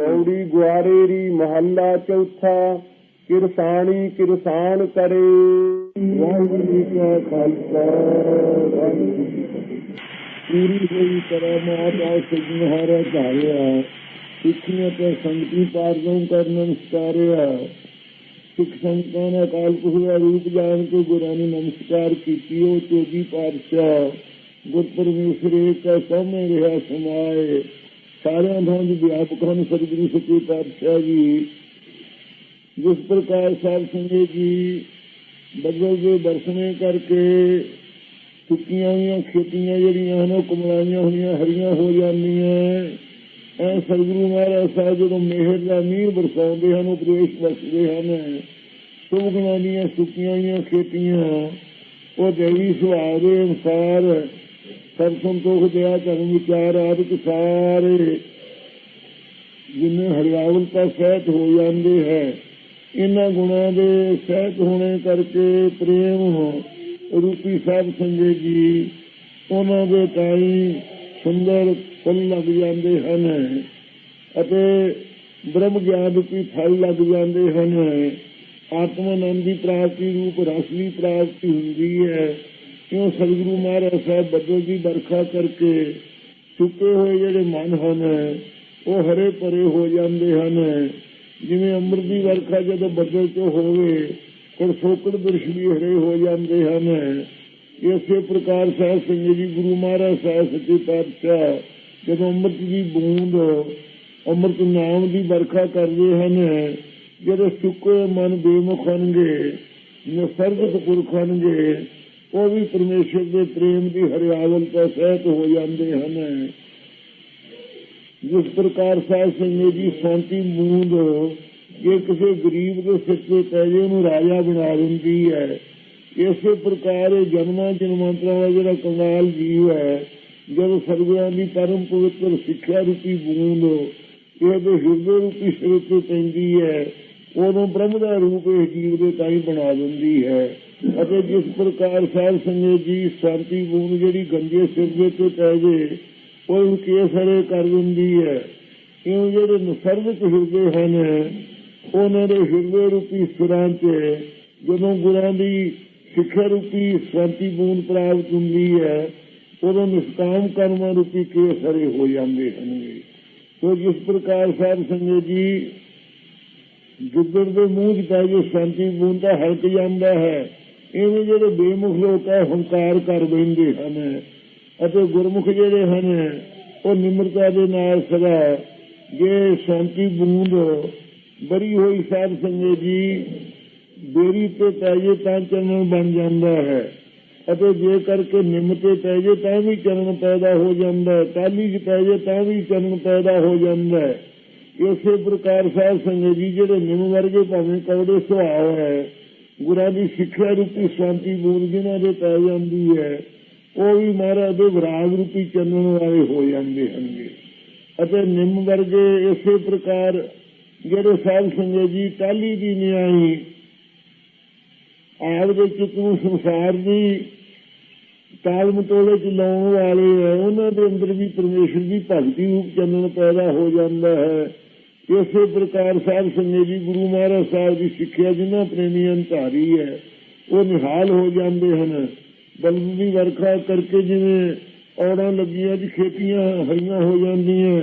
ਗੌੜੀ ਗੁਆਰੇਰੀ ਮਹੱਲਾ ਚੌਥਾ, ਕਿਰਸਾਣੀ ਕਿਰਸਾਨ ਕਰੇ। ਵਾਹਿਗੁਰੂ ਜੀ ਕਾ ਖਾਲਸਾ, ਵਾਹਿਗੁਰੂ ਜੀ ਪੂਰੀ ਹੋਈ ਤਰ੍ਹਾਂ ਮਾਤਾ ਸਿਗਨਹਾਰਾ ਧਾਰਿਆ, ਸਿੱਖੀਆਂ ਤੇ ਸੰਗਤੀ ਪਾਰਗੰ ਕਰਨ ਨਮਸਕਾਰਿਆ। ਸਿੱਖ ਸੰਗਤਾਂ ਨੇ ਅਕਾਲ ਪੁਰਖ ਦਾ ਰੂਪ ਜਾਣ ਕੇ ਗੁਰਾਂ ਨੂੰ ਨਮਸਕਾਰ ਕੀਤੀ, ਉਹ ਚੋਜੀ ਪਾਤਸ਼ਾਹ। ਗੁਰ ਪਰਮੇਸ਼ਰ ਏਕ ਸਾਹਮਣੇ ਰਿਹਾ ਸਮਾਏ। ਸਾਰਿਆਂ ਦਾ ਵਿਆਪਕ ਹਨ ਸਤਿਗੁਰੂ ਸੱਚੇ ਪਾਤਸ਼ਾਹ ਜੀ। ਜਿਸ ਪ੍ਰਕਾਰ ਸਾਹਿਬ ਸਿੰਘ ਜੀ ਬੱਦਲ ਦੇ ਦਰਸ਼ਨੇ ਕਰਕੇ ਸੁੱਕੀਆਂ ਹੋਈਆਂ, ਖੇਤੀਆਂ ਜਿਹੜੀਆਂ ਹਨ, ਉਹ ਕਮਲਾਈਆਂ ਹੋਈਆਂ, ਹਰੀਆਂ ਹੋ ਜਾਂਦੀਆਂ ਐ। ਸਤਿਗੁਰੂ ਮਹਾਰਾਜ ਸਾਹਿਬ ਜਦੋਂ ਮਿਹਰ ਦਾ ਮੀਂਹ ਬਰਸਾਉਂਦੇ ਹਨ, ਉਪਦੇਸ਼ ਬਖਸ਼ਦੇ ਹਨ, ਸੁਭ ਦੀਆਂ ਸੁੱਕੀਆਂ ਹੋਈਆਂ ਖੇਤੀਆਂ, ਉਹ ਦੇਵੀ ਸੁਭਾਅ ਦੇ ਅਨੁਸਾਰ ਸਭ ਸੰਤੋਖ ਦਿਆ ਕਰਨ ਵਿਚਾਰ ਆਦਿਕ ਸਾਰੇ। ਜਿੰਨੇ ਹਰਿਆਵਲਤਾ ਸਹਿਤ ਹੋ ਜਾਂਦੇ ਹੈ, ਇਹਨਾਂ ਗੁਣਾਂ ਦੇ ਸਹਿਤ ਹੋਣੇ ਕਰਕੇ ਪ੍ਰੇਮ ਰੂਪੀ ਸਾਹਿਬ ਸੰਜੇ ਜੀ, ਉਹਨਾਂ ਦੇ ਤਾਈ ਸੁੰਦਰ ਫੁੱਲ ਲੱਗ ਜਾਂਦੇ ਹਨ ਅਤੇ ਬ੍ਰਹਮ ਗਿਆਨ ਰੂਪੀ ਫਲ ਲੱਗ ਜਾਂਦੇ ਹਨ। ਆਤਮ ਆਨੰਦ ਦੀ ਪ੍ਰਾਪਤੀ ਰੂਪ ਰਸ ਦੀ ਪ੍ਰਾਪਤੀ ਹੁੰਦੀ ਹੈ। ਕਿਉਂ ਸਤਿਗੁਰੂ ਮਹਾਰਾਜ ਸਾਹਿਬ ਬੱਦਲ ਦੀ ਵਰਖਾ ਕਰਕੇ ਸੁੱਕੇ ਹੋਏ ਜਿਹੜੇ ਮਨ ਹਨ, ਉਹ ਹਰੇ ਭਰੇ ਹੋ ਜਾਂਦੇ ਹਨ। ਜਿਵੇਂ ਅੰਮ੍ਰਿਤ ਦੀ ਵਰਖਾ ਜਦੋਂ ਬੱਦਲ ਤੋਂ ਹੋਵੇ, ਫਿਰ ਸੋਕੜ ਦਰਸ਼ ਵੀ ਹਰੇ ਹੋ ਜਾਂਦੇ ਹਨ। ਇਸੇ ਪ੍ਰਕਾਰ ਸਾਹਿਬ ਸਿੰਘ ਜੀ ਗੁਰੂ ਮਹਾਰਾਜ ਸਾਹਿਬ ਸੱਚੇ ਪਾਤਸ਼ਾਹ ਜਦੋਂ ਅੰਮ੍ਰਿਤ ਦੀ ਬੂੰਦ, ਅੰਮ੍ਰਿਤ ਨਾਮ ਦੀ ਵਰਖਾ ਕਰਦੇ ਹਨ ਜਿਹੜੇ ਸੁੱਕੇ ਮਨ ਬੇਮੁਖ ਹੋਣਗੇ ਨਸਰਗਤ ਪੁਰਖ ਹੋਣਗੇ ਉਹ ਵੀ ਪਰਮੇਸ਼ਰ ਦੇ ਪ੍ਰੇਮ ਦੀ ਹਰਿਆਵਲਤਾ ਸਹਿਤ ਹੋ ਜਾਂਦੇ ਹਨ। ਜਿਸ ਪ੍ਰਕਾਰ ਸਾਹਿਬ ਸਿੰਘ ਜੀ ਸ਼ਾਂਤੀ ਮੂੰਦ ਜੇ ਕਿਸੇ ਗਰੀਬ ਦੇ ਸਿਰ ਤੇ ਪੈ ਜੇ, ਉਹਨੂੰ ਰਾਜਾ ਬਣਾ ਦਿੰਦੀ ਹੈ। ਇਸੇ ਪ੍ਰਕਾਰ ਇਹ ਜਨਮਾਂ ਜਨਮਾਂਤਰਾਂ ਦਾ ਜਿਹੜਾ ਕੰਗਾਲ ਜੀਵ ਹੈ, ਜਦੋਂ ਸਰਗੁਰਾਂ ਦੀ ਪਰਮ ਪਵਿੱਤਰ ਸਿੱਖਿਆ ਰੂਪੀ ਬੂੰਦ ਇਹਦੇ ਹਿਰਦੇ ਰੂਪੀ ਸਿਰ ਤੇ ਪੈਂਦੀ ਹੈ, ਉਦੋਂ ਬ੍ਰਹਮ ਦਾ ਰੂਪ ਇਸ ਜੀਵ ਦੇ ਤਾਈ ਬਣਾ ਦਿੰਦੀ ਹੈ। ਅਤੇ ਜਿਸ ਪ੍ਰਕਾਰ ਸਾਹਿਬ ਸੰਗੇ ਜੀ ਸ਼ਾਂਤੀ ਬੂੰਦ ਜਿਹੜੀ ਗੰਜੇ ਸਿਰ ਦੇ ਤੇ ਪੈ ਜੇ, ਉਹ ਕੇਸਰੇ ਕਰ ਦਿੰਦੀ ਹੈ। ਕਿਉਂ ਜਿਹੜੇ ਨਸਰਗਤ ਹਿਰਦੇ ਹਨ, ਉਹਨਾਂ ਦੇ ਹਿਰਦੇ ਰੂਪੀ ਸਿਰਾਂ ਤੇ ਜਦੋਂ ਗੁਰਾਂ ਦੀ ਸਿੱਖਿਆ ਰੂਪੀ ਸ਼ਾਂਤੀ ਬੂੰਦ ਪ੍ਰਾਪਤ ਹੁੰਦੀ ਹੈ, ਉਦੋਂ ਨਿਸ਼ਕਾਮ ਕਰਮਾਂ ਰੂਪੀ ਕੇਸਰੇ ਹੋ ਜਾਂਦੇ ਹਨ ਸੋ ਜਿਸ ਪ੍ਰਕਾਰ ਸਾਹਿਬ ਸੰਗਤ ਜੀ ਜਿੱਦਰ ਦੇ ਮੂੰਹ 'ਚ ਪੈ ਜੇ ਸ਼ਾਂਤੀ ਬੂੰਦ ਦਾ ਹਲਕ ਜਾਂਦਾ ਹੈ ਇਹ ਜਿਹੜੇ ਬੇਮੁਖ ਲੋਕ ਹੈ ਹੰਕਾਰ ਕਰ ਬੈਂਦੇ ਹਨ। ਅਤੇ ਗੁਰਮੁਖ ਜਿਹੜੇ ਹਨ, ਉਹ ਨਿਮਰਤਾ ਦੇ ਨਾਲ ਸਦਾ ਜੇ ਸ਼ਾਂਤੀ ਬੂੰਦ ਬਰੀ ਹੋਈ ਸਾਧ ਸੰਗੇ ਜੀ, ਦੇਰੀ ਤੇ ਪੈਜੇ ਤਾਂ ਚਰਨ ਬਣ ਜਾਂਦਾ ਹੈ। ਅਤੇ ਜੇ ਕਰਕੇ ਨਿੰਮ ਤੇ ਪੈਜੇ ਤਾਂ ਵੀ ਚਰਨ ਪੈਦਾ ਹੋ ਜਾਂਦਾ ਹੈ ਟਾਲੀ 'ਚ ਪੈਜੇ ਤਾਂ ਵੀ ਚਰਨ ਪੈਦਾ ਹੋ ਜਾਂਦਾ ਹੈ। ਇਸੇ ਪ੍ਰਕਾਰ ਸਾਧ ਸੰਗੇ ਜੀ, ਜਿਹੜੇ ਨਿੰਮ ਵਰਗੇ ਭਾਵੇਂ ਕੌੜੇ ਸੁਭਾਅ ਹੈ ਗੁਰਾਂ ਦੀ ਸਿੱਖਿਆ ਰੂਪੀ ਸ਼ਾਂਤੀ ਬੂੰਦ ਜਿਨ੍ਹਾਂ ਦੇ ਪੈ ਜਾਂਦੀ ਹੈ, ਉਹ ਵੀ ਮਹਾਰਾਜ ਦੇ ਵਿਰਾਗ ਰੂਪੀ ਚੱਲਣ ਵਾਲੇ ਹੋ ਜਾਂਦੇ ਹਨਗੇ। ਅਤੇ ਨਿੰਮ ਵਰਗੇ ਇਸੇ ਪ੍ਰਕਾਰ ਜਿਹੜੇ ਸਾਹਿਬ ਸੰਗਤ ਜੀ ਟਾਲੀ ਦੀ ਨਿਆਈ ਆਪ ਦੇ ਚਿੱਤ ਨੂੰ ਸੰਸਾਰ ਦੀ ਤਾਲ ਮਟੋਲੇ ਚ ਲਾਉਣ ਵਾਲੇ ਹੈ, ਉਹਨਾਂ ਦੇ ਅੰਦਰ ਵੀ ਪਰਮੇਸ਼ਰ ਦੀ ਭਗਤੀ ਰੂਪ ਚੱਲਣ ਪੈਦਾ ਹੋ ਜਾਂਦਾ ਹੈ। ਇਸੇ ਪ੍ਰਕਾਰ ਸਾਧ ਸੰਗਤ ਗੁਰੂ ਮਹਾਰਾਜ ਸਾਹਿਬ ਦੀ ਸਿੱਖਿਆ ਜਿਨ੍ਹਾਂ ਪ੍ਰੇਮੀਆਂ ਧਾਰੀ ਹੈ, ਉਹ ਨਿਹਾਲ ਹੋ ਜਾਂਦੇ ਹਨ। ਬਲਦ ਦੀ ਵਰਖਾ ਕਰਕੇ ਜਿਵੇਂ ਔੜਾਂ ਲੱਗੀਆਂ ਦੀ ਖੇਤੀਆਂ ਹਰੀਆਂ ਹੋ ਜਾਂਦੀਆਂ।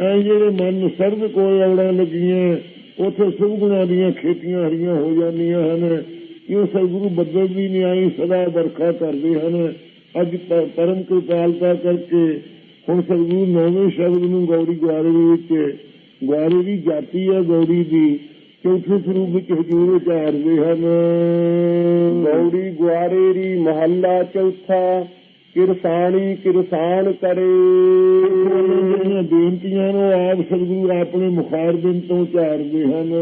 ਐ ਜਿਹੜੇ ਮਨ ਸਰਬ ਕੋਲ ਔੜਾਂ ਲੱਗੀਆਂ, ਉਥੇ ਸੁਭ ਦੀਆਂ ਖੇਤੀਆਂ ਹਰੀਆਂ ਹੋ ਜਾਂਦੀਆਂ ਹਨ। ਇਹ ਸਤਿਗੁਰੂ ਬੱਦਲ ਵੀ ਨਿਆਈ ਸਦਾ ਵਰਖਾ ਕਰਦੇ ਹਨ। ਅੱਜ ਪਰਮ ਕਿਰਪਾਲਤਾ ਕਰਕੇ ਹੁਣ ਸਤਿਗੁਰੂ ਨੌਵੇਂ ਸ਼ਬਦ ਨੂੰ ਗੌੜੀ ਗੁਆਰੇ ਵਿੱਚ ਗੁਆਰੇ ਦੀ ਜਾਤੀ ਹੈ ਗੌੜੀ ਦੀ ਚੌਥੇ ਸਰੂਪ ਵਿੱਚ ਹਜੂਰ ਉਚਾਰਦੇ ਹਨ। ਗੌੜੀ ਗੁਆਰੇਰੀ ਮਹੱਲਾ ਚੌਥਾ ਕਿਰਸਾਣੀ ਕਿਰਸਾਨ ਕਰੇ। ਜਿਹੜੀਆਂ ਬੇਨਤੀਆਂ ਨੂੰ ਆਪ ਸਤਿਗੁਰੂ ਆਪਣੇ ਮੁਖਾਰ ਬਿੰਦ ਤੋਂ ਉਚਾਰਦੇ ਹਨ।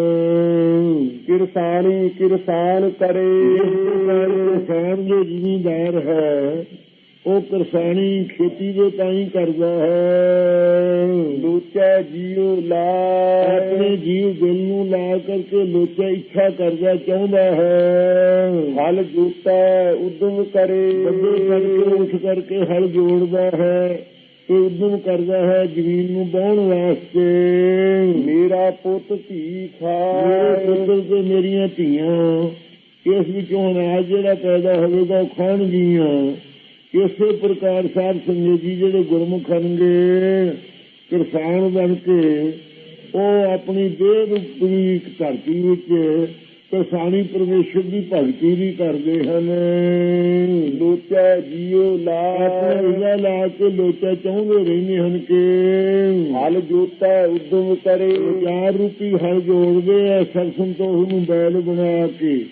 ਕਿਰਸਾਣੀ ਕਿਰਸਾਨ ਕਰੇ। ਕਿਸਾਨ ਜੋ ਜ਼ਿਮੀਂਦਾਰ ਹੈ। ਉਹ ਕਿਰਸਾਨੀ ਖੇਤੀ ਦੇ ਤਾਂ ਹੀ ਕਰਦਾ ਹੈ। ਲੋਚਾ ਜੀਉ ਲਾ ਆਪਣੇ ਜੀਵ ਦਿਲ ਨੂੰ ਲਾ ਕਰਕੇ ਲੋਚਾ ਇੱਛਾ ਕਰਦਾ ਚਾਹੁੰਦਾ ਹੈ। ਹਲ ਜੂਤਾ ਉਦਮ ਕਰੇ। ਬੰਦੇ ਕਰਕੇ ਉੱਠ ਕਰਕੇ ਹਲ ਜੋੜਦਾ ਹੈ ਤੇ ਉਦਮ ਕਰਦਾ ਹੈ ਜ਼ਮੀਨ ਨੂੰ ਬਾਉਣ ਵਾਸਤੇ। ਮੇਰਾ ਪੁੱਤ ਧੀ ਮੇਰੇ ਖਾਏ ਪੁੱਤਰ ਤੇ ਮੇਰੀਆਂ ਧੀਆਂ। ਇਸ ਵਿੱਚੋਂ ਅਨਾਜ ਜਿਹੜਾ ਪੈਦਾ ਹੋਵੇਗਾ ਉਹ ਖਾਣਗੀਆਂ। ਇਸੇ ਪ੍ਰਕਾਰ ਸਾਧ ਸੰਗਤ ਜੀ ਜਿਹੜੇ ਗੁਰਮੁਖ ਹਨਗੇ ਕਿਰਸਾਨ ਬਣ ਕੇ ਉਹ ਆਪਣੀ ਦੇਹ ਰੂਪੀ ਇੱਕ ਧਰਤੀ ਵਿੱਚ ਕਿਰਸਾਨੀ ਪਰਮੇਸ਼ਰ ਦੀ ਭਗਤੀ ਵੀ ਕਰਦੇ ਹਨ। ਲੋਚੈ ਜੀਉ ਆਪਣੇ ਲਾਏ ਰੋਜ਼ਾ ਲਾ ਕੇ ਲੋਚਾ ਚਾਹੁੰਦੇ ਰਹਿੰਦੇ ਹਨ ਕਿ ਹਲ ਜੋਤੈ ਉਦਮ ਕਰੇ। ਚਾਰ ਰੂਪੀ ਹਲ ਜੋੜਦੇ ਐ ਸਰਸਨ ਤੋਂ ਉਹਨੂੰ ਬੈਲ ਬਣਾ ਕੇ।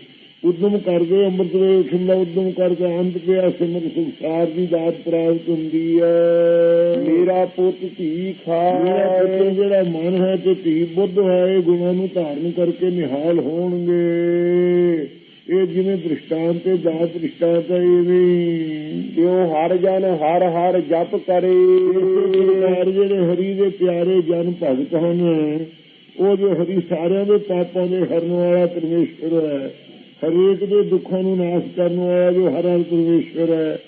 ਉਦਮ ਕਰਦੇ ਅੰਮ੍ਰਿਤ ਵੇਖਣ ਦਾ ਉਦਮ ਕਰਕੇ ਅੰਤ ਪਿਆ ਸਿਮਰ ਸੰਸਾਰ ਦੀ ਦਾਤ ਪ੍ਰਾਪਤ ਹੁੰਦੀ ਹੈ ਮੇਰਾ ਪੁੱਤ ਧੀ ਮੇਰਾ ਖਾਏ ਜਿਹੜਾ ਮਨ ਹੈ ਤੇ ਧੀ ਬੁੱਧ ਹੈ ਇਹ ਗੁਣਾਂ ਨੂੰ ਧਾਰਨ ਕਰਕੇ ਨਿਹਾਲ ਹੋਣਗੇ। ਇਹ ਜਿਵੇਂ ਦ੍ਰਿਸ਼ਟਾਂਤ ਤੇ ਦਾਤ ਦ੍ਰਿਸ਼ਟਾਂਤ ਹੈ ਇਵੇਂ ਕਿਉ ਹਰ ਜਨ ਹਰ ਹਰ ਜਪ ਕਰੇ। ਪ੍ਰਕਾਰ ਜਿਹੜੇ ਹਰੀ ਦੇ ਪਿਆਰੇ ਜਨ ਭਗਤ ਹਨ ਉਹ ਜੋ ਹਰੀ ਸਾਰਿਆਂ ਦੇ ਪਾਪਾਂ ਦੇ ਹਰਨ ਵਾਲਾ ਪਰਮੇਸ਼ਰ ਹੈ ਹਰੇਕ ਦੇ ਦੁੱਖਾਂ ਨੂੰ ਨਾਸ਼ ਕਰਨ ਵਾਲਾ ਜੋ ਹਰ ਹਰ ਪਰਮੇਸ਼ਰ ਹੈ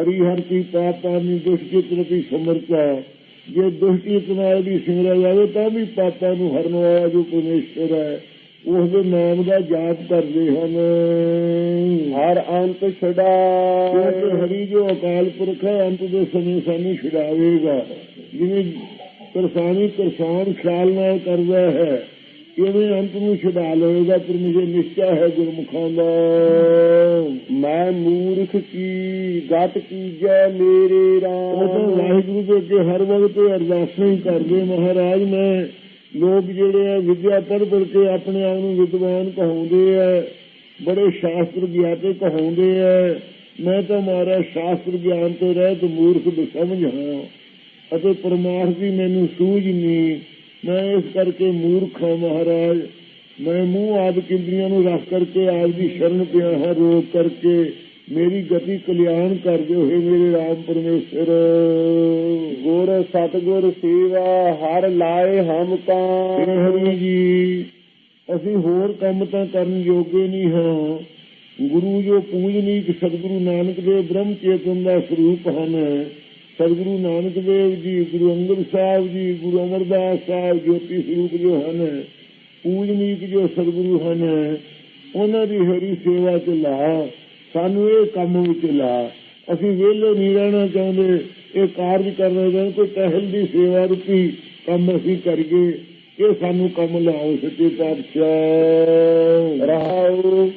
ਹਰੀ ਹਰ ਕੀ ਪਾਪਾਂ ਦੀ ਦੁਸ਼ਟ ਪ੍ਰਤੀ ਸਮਰਥਾ ਜੇ ਦੁਸ਼ਟ ਨਾਲ ਦੀ ਸਿਮਰਿਆ ਜਾਵੇ ਤਾਂ ਵੀ ਪਾਪਾਂ ਨੂੰ ਹਰਨ ਵਾਲਾ ਜੋ ਪਰਮੇਸ਼ਰ ਹੈ ਉਸ ਦੇ ਨਾਮ ਦਾ ਜਾਪ ਕਰਦੇ ਹਨ। ਹਰ ਅੰਤ ਕਿਉਂਕਿ ਛਡਾ ਹਰੀ ਜੋ ਅਕਾਲ ਪੁਰਖ ਹੈ ਅੰਤ ਦੇ ਸਮੇਂ ਸਾਨੂੰ ਛੁਡਾਵੇਗਾ। ਜਿਵੇਂ ਕਿਰਸਾਨੀ ਕਿਰਸਾਨ ਖਿਆਲ ਨਾਲ ਕਰਦਾ ਹੈ ਕਿਵੇਂ ਅੰਤ ਨੂੰ ਛੁਡਾ ਲਵੇਗਾ, ਪਰ ਪਰਮੇਸ਼ਰ ਨਿਸ਼ਚੈ ਹੈ ਗੁਰਮੁਖਾਂ ਦਾ। ਮੈਂ ਮੂਰਖ ਕੀ, ਗਤ ਕੀਜੈ ਮੇਰੇ ਉਹ ਵਾਹਿਗੁਰੂ ਦੇ ਅੱਗੇ ਹਰ ਵਕਤ ਅਰਦਾਸਾਂ ਹੀ ਕਰਦੇ। ਮਹਾਰਾਜ, ਮੈਂ ਲੋਕ ਜਿਹੜੇ ਆ, ਵਿਦਿਆ ਪੜ੍ਹ ਪੜ੍ਹ ਕੇ ਆਪਣੇ ਆਪ ਨੂੰ ਵਿਦਵਾਨ ਕਹਾਉਂਦੇ ਆ, ਬੜੇ ਸ਼ਾਸਤਰ ਗਿਆਤੇ ਕਹਾਉਂਦੇ ਆ। ਮੈਂ ਤਾਂ ਮਾਰਾ ਸ਼ਾਸਤਰ ਗਿਆਨ ਤੋਂ ਰਹਿਤ ਮੂਰਖ ਬਸਮਝ ਹਾਂ। ਅਤੇ ਪਰਮਾਰਥ ਦੀ ਮੈਨੂੰ ਸੂਝ ਨਹੀਂ। ਮੈਂ ਇਸ ਕਰਕੇ ਮੂਰਖ ਹਾਂ ਮਹਾਰਾਜ। ਮੈਂ ਮੂੰਹ ਆਦਿ ਇੰਦਰੀਆਂ ਨੂੰ ਰੱਖ ਕਰਕੇ ਆਪ ਦੀ ਸ਼ਰਨ ਪਿਆ ਹਾਂ ਰੋਕ ਕਰਕੇ ਮੇਰੀ ਗਤੀ ਕਲਿਆਣ ਕਰ ਦਿਓ ਹੈ ਮੇਰੇ ਰਾਮ ਪਰਮੇਸ਼ਰ ਗੁਰ ਸਤਗੁਰ ਸੇਵਾ ਹਰ ਲਾਏ ਹਮ ਕਾਂ। ਹਰੀ ਜੀ। ਅਸੀਂ ਹੋਰ ਕੰਮ ਤਾਂ ਕਰਨ ਯੋਗੇ ਨਹੀਂ ਹਾਂ। ਗੁਰੂ ਜੋ ਪੂਜਨੀਕ ਸਤਿਗੁਰੂ ਨਾਨਕ ਦੇਵ ਬ੍ਰਹਮ ਚੇਤਨ ਦਾ ਸਰੂਪ ਹਨ। ਸਤਿਗੁਰੂ ਨਾਨਕ ਦੇਵ ਜੀ ਗੁਰੂ ਅੰਗਦ ਸਾਹਿਬ ਜੀ ਗੁਰੂ ਅਮਰਦਾਸ ਸਾਹਿਬ ਜੋਤੀ ਸਰੂਪ ਜੋ ਹਨ ਪੂਜਨੀਕ ਜੋ ਸਤਿਗੁਰੂ ਹਨ ਉਹਨਾਂ ਦੀ ਹਰੀ ਸੇਵਾ ਚ ਲਾ ਸਾਨੂੰ ਇਹ ਕੰਮ ਵਿੱਚ ਲਾ। ਅਸੀਂ ਵਿਹਲੇ ਨਹੀਂ ਰਹਿਣਾ ਚਾਹੁੰਦੇ ਇਹ ਕਾਰਜ ਕਰਨਾ ਚਾਹੁੰਦੇ ਕੋਈ ਟਹਿਲ ਦੀ ਸੇਵਾ ਰੂਪੀ ਕੰਮ ਅਸੀਂ ਕਰੀਏ ਇਹ ਸਾਨੂੰ ਕੰਮ ਲਾਓ ਸੱਚੇ ਪਾਤਸ਼ਾਹ। ਰਹਾਉ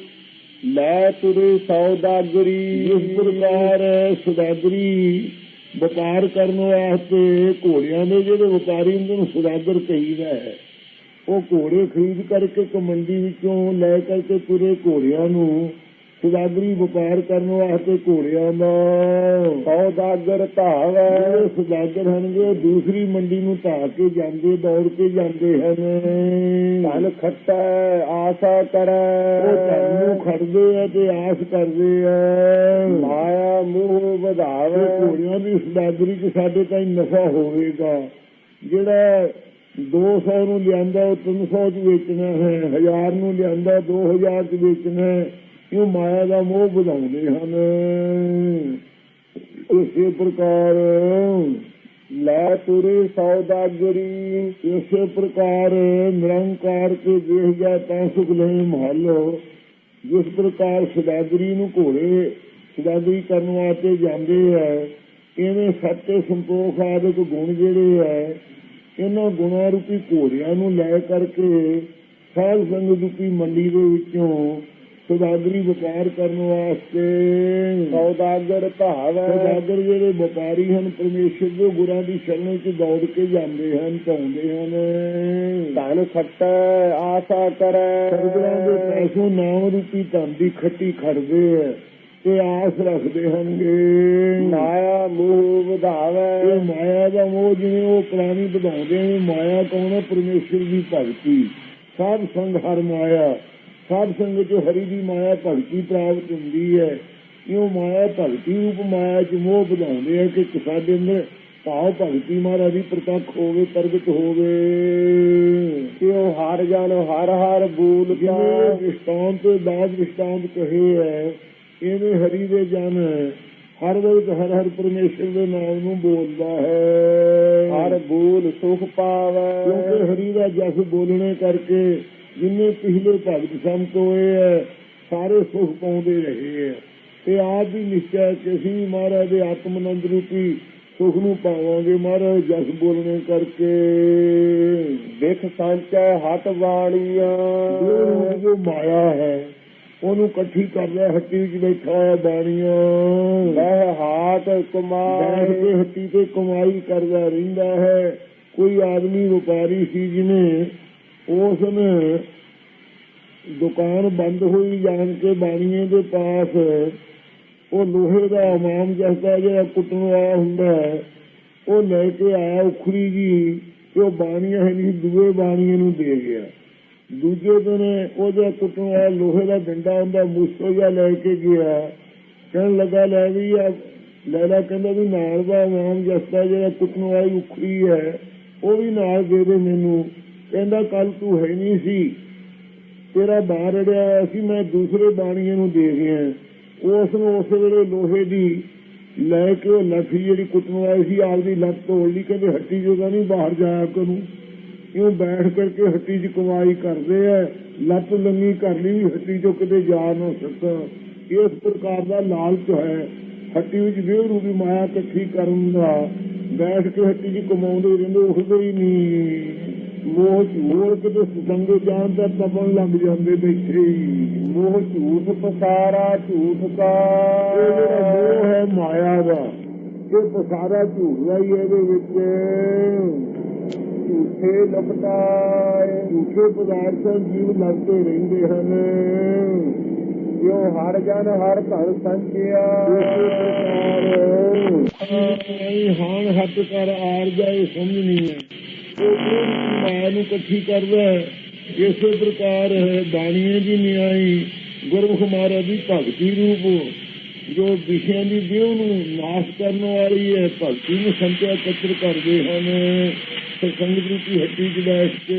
ਲੈ ਤੁਰੇ ਸੌਦਾਗਰੀ ਜਿਸ ਪ੍ਰਕਾਰ ਸੁਦਾਗਰੀ। ਵਪਾਰ ਕਰਨ ਵਾਸਤੇ ਘੋੜਿਆਂ ਦੇ ਜਿਹੜੇ ਵਪਾਰੀ ਹੁੰਦੇ ਨੇ, ਸੁਦਾਗਰ ਕਹੀਦਾ ਹੈ। ਉਹ ਘੋੜੇ ਖਰੀਦ ਕਰਕੇ ਇੱਕ ਮੰਡੀ ਵਿੱਚੋਂ ਲੈ ਕਰਕੇ ਤੁਰੇ ਘੋੜਿਆਂ ਨੂੰ ਸੁਦਾਗਰੀ ਵਪਾਰ ਕਰਨ ਵਾਸਤੇ ਘੋੜਿਆਂ ਦਾ ਸੌਦਾਗਰ ਧਾਵੈ ਜਿਹੜੇ ਸੁਦਾਗਰ ਹਨਗੇ ਦੂਸਰੀ ਮੰਡੀ ਨੂੰ ਧਾ ਕੇ ਜਾਂਦੇ, ਦੌੜ ਕੇ ਜਾਂਦੇ ਹਨ। ਧਨ ਖੱਟੈ ਆਸਾ ਕਰੈ ਉਹ ਧਨ ਨੂੰ ਖੜਦੇ ਆ ਤੇ ਆਸ ਕਰਦੇ ਆ। ਮਾਇਆ ਘੋੜਿਆਂ ਚ ਸਾਡੇ ਤਾਂ ਨਫਾ ਹੋਵੇਗਾ। ਜਿਹੜਾ 200 ਨੂੰ ਲਿਆਂਦਾ, ਉਹ 300 ਚ ਵੇਚਣਾ ਹੈ। 1000 ਨੂੰ ਲਿਆਂਦਾ 2000 ਚ ਵੇਚਣਾ ਹੈ। ਇਹ ਮਾਇਆ ਦਾ ਮੋਹ ਵਧਾਉਂਦੇ ਹਨ। ਇਸੇ ਪ੍ਰਕਾਰ ਲੈ ਤੁਰੇ ਸੌਦਾਗਰੀ ਇਸੇ ਪ੍ਰਕਾਰ ਨਿਰੰਕਾਰ ਕੇ ਦੇਖ ਜਾ ਤਾਂ ਸੁਖ ਨਹੀਂ ਮਹਲ ਜਿਸ ਪ੍ਰਕਾਰ ਸਦਾਗਰੀ ਨੂੰ ਘੋੜੇ, ਸਦਾਗਰੀ ਕਰਨ ਵਾਸਤੇ ਜਾਂਦੇ ਹੈ ਇਵੇਂ ਸੱਚੇ ਸੰਤੋਖ ਆਦਿਕ ਗੁਣ ਜਿਹੜੇ ਹੈ ਇਹਨਾਂ ਗੁਣਾਂ ਰੂਪੀ ਘੋੜਿਆਂ ਨੂੰ ਲੈ ਕਰਕੇ ਸਾਧ ਸੰਗਤ ਰੂਪੀ ਮੰਡੀ ਦੇ ਵਿੱਚੋਂ ਸਦਾਗਰੀ ਵਪਾਰ ਕਰਨ ਵਾਸਤੇ ਸੌਦਾਗਰ ਧਾਵੈ ਸਦਾਗਰ ਜਿਹੜੇ ਵਪਾਰੀ ਹਨ ਪਰਮੇਸ਼ਰ ਦੇ ਗੁਰਾਂ ਦੀ ਸ਼ਰਨ ਵਿੱਚ ਦੌੜ ਕੇ ਜਾਂਦੇ ਹਨ ਧਾਉਂਦੇ ਹਨ। ਧਨ ਖੱਟੈ ਆਸਾ ਕਰੈ। ਸਤਿਗੁਰਾਂ ਦੇ ਪੈਸੋਂ ਨਾਮ ਰੂਪੀ ਧਨ ਦੀ ਖੱਟੀ ਖੜਦੇ ਤੇ ਆਸ ਰੱਖਦੇ ਹਨਗੇ ਮਾਇਆ ਮੂਹ ਵਧਾਵੈ। ਇਹ ਮਾਇਆ ਦਾ ਮੋਹ ਜਿਵੇਂ ਉਹ ਪ੍ਰਾਣੀ ਵਧਾਉਂਦੇ ਨੇ ਮਾਇਆ ਕੌਣ ਹੈ? ਪਰਮੇਸ਼ਰ ਦੀ ਭਗਤੀ। ਸਾਧ ਸੰਗ ਹਰ ਮਾਇਆ। ਸਾਧ ਸੰਗ ਚ ਹਰੀ ਦੀ ਮਾਇਆ ਭਗਤੀ ਪ੍ਰਾਪਤ ਹੁੰਦੀ ਹੈ। ਇਹ ਮਾਇਆ ਭਗਤੀ ਰੂਪ ਮਾਇਆ ਚ ਮੋਹ ਵਧਾਉਂਦੇ ਆ ਕਿ ਸਾਡੇ ਅੰਦਰ ਭਾਵ ਭਗਤੀ ਮਹਾਰਾਜ ਦੀ ਪ੍ਰਤੱਖ ਹੋਵੇ ਪ੍ਰਗਟ ਹੋਵੇ। ਕਿਉ ਹਰ ਜਨ ਹਰ ਹਰ ਬੂਲ ਕਾ ਦ੍ਰਿਸ਼ਟਾਂਤ ਦਾਸ ਦ੍ਰਿਸ਼ਟਾਂਤ ਕਹੇ ਹੈ ਇਹਨੇ ਹਰੀ ਦੇ ਜਨ ਹਰ ਵਕਤ ਹਰ ਹਰ ਪਰਮੇਸ਼ਰ ਦੇ ਨਾਮ ਨੂੰ ਬੋਲਦਾ ਹੈ। ਹਰ ਬੂਲ ਸੁਖ ਪਾਵੈ। ਕਿਉਂਕਿ ਹਰੀ ਦਾ ਜਸ ਬੋਲਣੇ ਕਰਕੇ ਜਿੰਨੇ ਪਿਛਲੇ ਭਗਤ ਸੰਤ ਹੋਏ ਹੈ ਸਾਰੇ ਸੁਖ ਪਾਉਂਦੇ ਰਹੇ ਹੈ। ਤੇ ਆਪ ਵੀ ਨਿਸ਼ਚੈ ਕਿ ਅਸੀਂ ਮਹਾਰਾਜ ਦੇ ਆਤਮਨੰਦ ਰੂਪੀ ਸੁਖ ਨੂੰ ਪਾਵਾਂਗੇ ਮਹਾਰਾਜ ਜਸ ਬੋਲਣੇ ਕਰਕੇ। ਵਿਖ ਸੰਚੈ ਹਟ ਉਹ ਜੋ ਮਾਇਆ ਹੈ। ਉਹਨੂੰ ਇਕੱਠੀ ਕਰ ਰਿਹਾ ਹੱਟੀ ਵਿੱਚ ਬੈਠਾ ਹੈ ਬਾਣੀਆਂ। ਲਹਿ ਹਾਟ ਬੈਠ ਕੁਮਾਰ ਕੇ ਹੱਟੀ ਤੇ ਕਮਾਈ ਕਰਦਾ ਰਹਿੰਦਾ ਹੈ। ਕੋਈ ਆਦਮੀ ਵਪਾਰੀ ਸੀ ਜਿਹਨੇ ਉਸ ਨੇ ਦੁਕਾਨ ਬੰਦ ਹੋਈ ਜਾਣ ਕੇ ਬਾਣੀਏ ਦੇ ਪਾਸ ਉਹ ਲੋਹੇ ਦਾ ਇਮਾਮ ਜਸਦਾ ਜਿਹੜਾ ਕੁੱਟਣ ਵਾਲਾ ਹੁੰਦਾ ਉਹ ਲੈ ਕੇ ਆਇਆ ਉਖੜੀ ਜੀ ਤੇ ਉਹ ਬਾਣੀਆ ਹੈ ਨਹੀਂ ਦੂਏ ਬਾਣੀਏ ਨੂੰ ਦੇ ਗਿਆ। ਦੂਜੇ ਦਿਨ ਉਹਦਾ ਕੁੱਟਣ ਵਾਲਾ ਲੋਹੇ ਦਾ ਡੰਡਾ ਹੁੰਦਾ ਮੂਸੋ ਲੈ ਕੇ ਗਿਆ। ਕਹਿਣ ਲੱਗਾ, ਲੈ ਵੀ ਆ। ਲੈਲਾ ਕਹਿੰਦਾ ਵੀ ਨਾਲ ਦਾ ਇਮਾਮ ਜਸਦਾ ਜਿਹੜਾ ਕੁੱਟਣ ਵਾਲੀ ਉਖੜੀ ਹੈ, ਉਹ ਵੀ ਨਾਲ ਦੇ ਦੇ ਮੈਨੂੰ। ਕਹਿੰਦਾ ਕੱਲ ਤੂੰ ਹੈ ਨਹੀਂ ਸੀ। ਤੇਰਾ ਬਾਹਰ ਰੜਿਆ ਹੋਇਆ ਸੀ, ਮੈਂ ਦੂਸਰੇ ਬਾਣੀਏ ਨੂੰ ਦੇ ਗਿਆ ਉਸ ਨੂੰ ਉਸ ਵੇਲੇ ਲੋਹੇ ਦੀ ਲੈ ਕੇ ਉਹ ਲੱਠੀ ਜਿਹੜੀ ਕੁੱਟਣ ਵਾਲੀ ਸੀ, ਆਪਦੀ ਲੱਤ ਤੋੜ ਲਈ, ਕਹਿੰਦੇ ਹੱਟੀ ਜੋਗਾ ਨਹੀਂ ਬਾਹਰ ਜਾਇਆ ਕਰੂੰ। ਕਿਉਂ ਬੈਠ ਕਰਕੇ ਹੱਟੀ 'ਚ ਕਮਾਈ ਕਰਦੇ ਆ, ਲੱਤ ਲੰਮੀ ਕਰ ਲਈ ਹੱਟੀ 'ਚੋਂ ਕਿਤੇ ਜਾ ਨਾ ਸਕਾ ਇਸ ਪ੍ਰਕਾਰ ਦਾ ਲਾਲਚ ਹੈ। ਹੱਟੀ ਵਿੱਚ ਵੇਰੂ ਵੀ ਮਾਇਆ ਇਕੱਠੀ ਕਰਨ ਦਾ। ਬੈਠ ਕੇ ਹੱਟੀ 'ਚ ਕਮਾਉਂਦੇ ਰਹਿੰਦੇ, ਉੱਠਦੇ ਹੀ ਨਹੀਂ। ਮੋਹ ਝੂਠ ਕਿਤੇ ਸੰਗ ਜਾਣ ਦਾ ਤਪਣ ਲੱਗ ਜਾਂਦੇ ਬੈਠੇ ਮੋਹ ਝੂਠ ਪਸਾਰਾ, ਝੂਠ ਕਾ। ਇਹ ਮੋਹ ਹੈ ਮਾਇਆ ਦਾ, ਇਹ ਪਸਾਰਾ ਝੂਠ ਦਾ ਹੀ ਇਹਦੇ ਵਿੱਚ। ਝੂਠੇ ਲਪਟਾਏ, ਝੂਠੇ ਪਦਾਰਥਾਂ ਜੀਵ ਲੱਗਦੇ ਰਹਿੰਦੇ ਹਨ। ਜੋ ਹਰ ਜਨ, ਹਰ ਧਨ ਸੰਚਿਆ। ਨਹੀਂ ਹਾਨ ਹੱਥ ਕਰ, ਆਰ ਜਾਏ ਸਮਝਣੀ ਹੈ ਉਹ ਜਿਹੜੀ ਮਾਇਆ ਨੂੰ ਇਕੱਠੀ ਕਰਦਾ ਇਸੇ ਪ੍ਰਕਾਰ ਹੈ ਬਾਣੀਏ ਦੀ ਨਿਆਈ ਗੁਰਮੁਖ ਮਹਾਰਾਜ ਦੀ ਭਗਤੀ ਰੂਪ। ਜੋ ਵਿਸ਼ਿਆਂ ਦੀ ਵਿਉ ਨੂੰ ਨਾਸ਼ ਕਰਨ ਵਾਲੀ ਹੈ ਭਗਤੀ ਨੂੰ ਸੰਤਿਆ ਇਕੱਤਰ ਕਰਦੇ ਹਨ। ਸਤਸੰਗ ਰੂਪੀ ਹੱਟੀ 'ਚ ਬੈਠ ਕੇ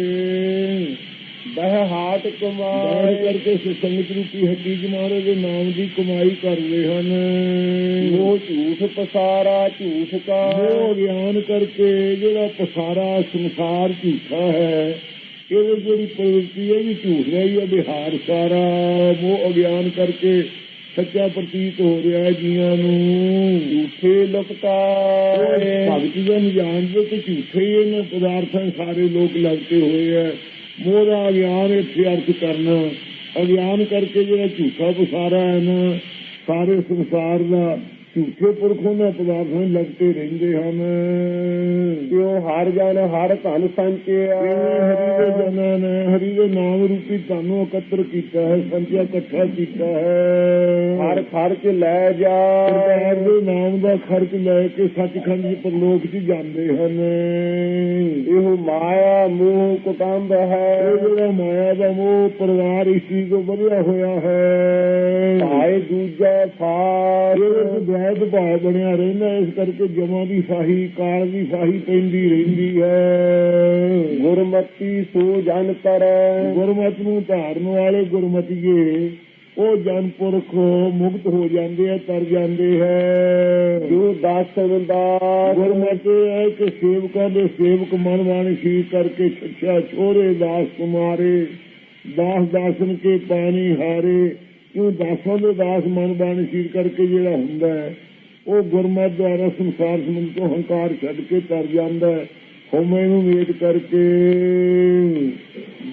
ਬਹਿ ਹਾਟ ਕਮਾਏ। ਕਰਕੇ ਸਤਸੰਗ ਰੂਪੀ 'ਚ ਮਹਾਰਾਜ ਦੇ ਨਾਮ ਦੀ ਕਮਾਈ ਕਰਦੇ ਹਨ। ਮੋਹ ਝੂਠ ਪਸਾਰਾ ਝੂਠ ਕਾ। ਮੋਹ ਗਿਆਨ ਕਰਕੇ ਜਿਹੜਾ ਪਸਾਰਾ ਸੰਸਾਰ ਝੂਠਾ ਹੈ ਇਹਦੇ ਜਿਹੜੀ ਪ੍ਰਵਿਰਤੀ ਹੈ ਵੀ ਝੂਠ ਹੈ ਬਿਹਾਰ ਸਾਰਾ। ਮੋਹ ਅਗਿਆਨ ਕਰਕੇ ਸੱਚਾ ਪ੍ਰਤੀਤ ਹੋ ਰਿਹਾ ਹੈ ਜੀਆਂ ਨੂੰ। ਝੂਠੇ ਲਪਟਾਏ ਭਗਤੀ ਦਾ ਨਿਜਾਨ ਦੇ ਤੇ ਝੂਠੇ ਹੀ ਇਹਨਾਂ ਪਦਾਰਥਾਂ ਸਾਰੇ ਲੋਕ ਲੱਗਦੇ ਹੋਏ ਹੈ ਮੋਹ ਦਾ ਅਗਿਆਨ ਇੱਥੇ ਅਰਥ ਕਰਨਾ। ਅਗਿਆਨ ਕਰਕੇ ਜਿਹੜਾ ਝੂਠਾ ਪਸਾਰਾ ਹੈ ਨਾ, ਸਾਰੇ ਸੰਸਾਰ ਦਾ ਝੂਠੇ ਪੁਰਖੋਂ ਦਾ ਪਦਾਰਥਾਂ ਨੂੰ ਲੱਗਦੇ ਰਹਿੰਦੇ ਹਨ। ਜੋ ਹਰ ਜਨ ਹਰ, ਧਨ ਸੰਚਿਆ। ਹਰੀ ਦੇ ਜਨਾਂ ਨੇ ਹਰੀ ਦੇ ਨਾਮ ਰੂਪੀ ਤੁਹਾਨੂੰ ਇਕੱਤਰ ਕੀਤਾ ਹੈ, ਸੰਚਿਆ ਇਕੱਠਾ ਕੀਤਾ ਹੈ। ਹਰ ਖਰਚ ਲੈ ਜਾ। ਸਰਕਾਰ ਦੇ ਨਾਮ ਦਾ ਖਰਚ ਲੈ ਕੇ ਸੱਚਖੰਡ ਦੇ ਪਰਲੋਕ 'ਚ ਜਾਂਦੇ ਹਨ। ਇਹੋ ਮਾਇਆ, ਮੋਹ ਕੁਟੰਬ ਹੈ। ਜਿਹੜਾ ਮਾਇਆ ਦਾ ਮੋਹ ਪਰਿਵਾਰ ਇਸ ਚੀਜ਼ ਤੋਂ ਵਧਿਆ ਹੋਇਆ ਹੈ। ਆਏ ਦੂਜਾ ਫਾਸ ਦ્વੈਤ ਭਾਵ ਬਣਿਆ ਰਹਿੰਦਾ ਇਸ ਕਰਕੇ ਜਮਾਂ ਦੀ ਸਾਹੀ ਕਾਲ ਦੀ ਸਾਹੀ ਪੈਂਦੀ ਰਹਿੰਦੀ ਹੈ। ਗੁਰਮਤੀ ਸੋ ਜਨ ਤਰੈ। ਗੁਰਮਤ ਨੂੰ ਧਾਰਨ ਵਾਲੇ ਗੁਰਮਤੀਏ ਉਹ ਜਨ ਪੁਰਖ ਮੁਕਤ ਹੋ ਜਾਂਦੇ ਆ ਤਰ ਜਾਂਦੇ ਹੈ। ਜੋ ਦਾਸ ਗੁਰਮਤ ਹੈ ਕਿ ਸੇਵਕਾਂ ਦੇ ਸੇਵਕ ਮਨ ਬਾਣੀ ਸੀ ਕਰਕੇ ਛੱਛਾ ਛੋਰੇ ਦਾਸ ਕੁਮਾਰੇ ਦਾਸ ਦਾਸਨ ਕੇ ਪਾਣੀ ਹਾਰੇ। ਕਿਉਂ ਦਾਸਾਂ ਦੇ ਦਾਸ ਮਨ ਬਾਣੀ ਸੀ ਕਰਕੇ ਜਿਹੜਾ ਹੁੰਦਾ ਹੈ ਉਹ ਗੁਰਮਤ ਦੁਆਰਾ ਸੰਸਾਰ ਸੰਬੰਧ ਤੋਂ ਹੰਕਾਰ ਛੱਡ ਕੇ ਤਰ ਜਾਂਦਾ ਹੈ। ਹਉਮੈ ਨੂੰ ਵੇਦ ਕਰਕੇ